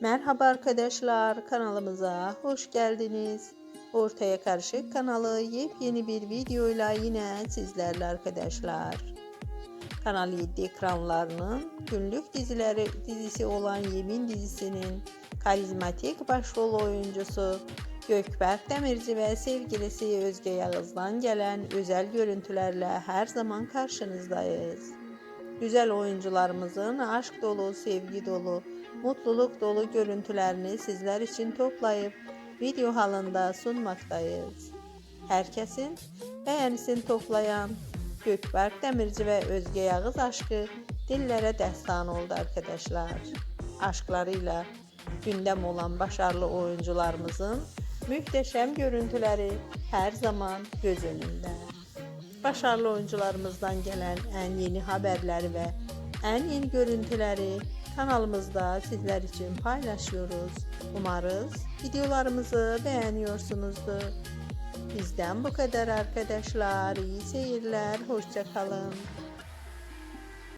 Merhaba arkadaşlar, kanalımıza hoş geldiniz. Ortaya Karışık kanalı yepyeni bir videoyla yine sizlerle arkadaşlar. Kanal 7 ekranlarının günlük dizileri dizisi olan Yemin dizisinin karizmatik başrol oyuncusu Gökberk Demirci ve sevgilisi Özge Yağız'dan gelen özel görüntülerle her zaman karşınızdayız. Güzel oyuncularımızın aşk dolu, sevgi dolu, mutluluk dolu görüntülerini sizler için toplayıp video halinde sunmaktayız. Herkesin beğenisini toplayan Gökberk Demirci ve Özge Yağız aşkı dillere destan oldu arkadaşlar. Aşklarıyla gündem olan başarılı oyuncularımızın muhteşem görüntüleri her zaman göz önünde. Başarılı oyuncularımızdan gelen en yeni haberleri ve en yeni görüntüleri kanalımızda sizler için paylaşıyoruz. Umarız videolarımızı beğeniyorsunuzdur. Bizden bu kadar arkadaşlar. İyi seyirler. Hoşçakalın.